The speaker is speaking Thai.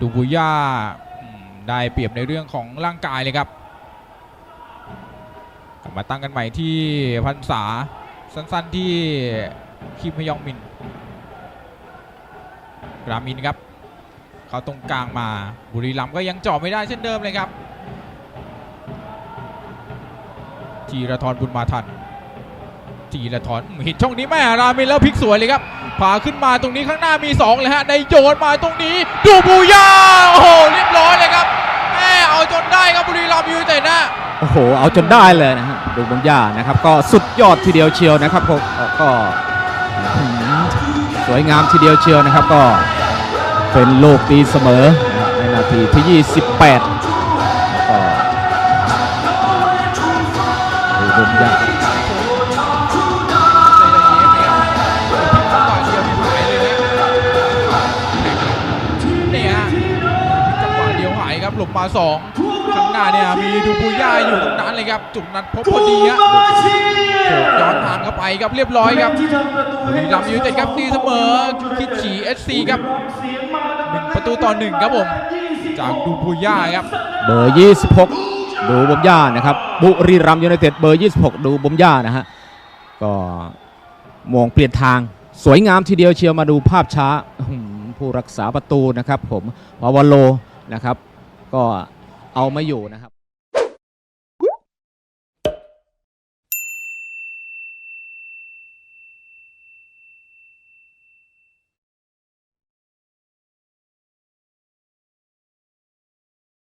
ดูบุย่าได้เปรียบในเรื่องของร่างกายเลยครับ กลับมาตั้งกันใหม่ที่พันษาสั้นๆที่คิมฮยองมินรามินครับ เขาตรงกลางมาบุรีรัมก็ยังเจาะไม่ได้เช่นเดิมเลยครับ ทีระทรบุญมาทัน ทีระทอืมเห็นช่องนี้แม่รามินแล้วพลิกสวยเลยครับพาขึ้นมาตรงนี้ข้างหน้ามีสองเลยฮะได้โยนมาตรงนี้ ดูบูย่าโอ้โหเรียบร้อยเลยครับแม่เอาจนได้ครับบุรีรัมย์ยูไนเต็ดนะโอ้โห เอาจนได้เลยนะฮะดูบงย่านะครับ ก็สุดยอดทีเดียวเชียวนะครับผมก็สวยงามทีเดียวเชียวนะครับ ก็เป็นโลกตีเสมอในนาทีที่ 28แล้วก็ดูบงย่า ครับหลบมาสองข้างหน้าเนี่ยมีดูบูย่าอยู่ตรงนั้นเลยครับ จุดนั้นพบพอดีฮะโขกย้อนทางเข้าไปครับเรียบร้อยครับบุรีรัมย์ยูไนเต็ดครับตีเสมอคิดฉีเอสซีครับหนึ่งประตูต่อหนึ่งครับผม จากดูบูย่าครับ เบอร์ 26 ดูบมย่านะครับ บุรีรัมย์ยูไนเต็ดเบอร์ 26 ดูบมย่านะฮะก็มองเปลี่ยนทางสวยงามทีเดียวเชียวมาดูภาพช้าอื้อหือผู้รักษาประตูนะครับผมวาวาโลนะครับ ก็เอามาอยู่นะครับ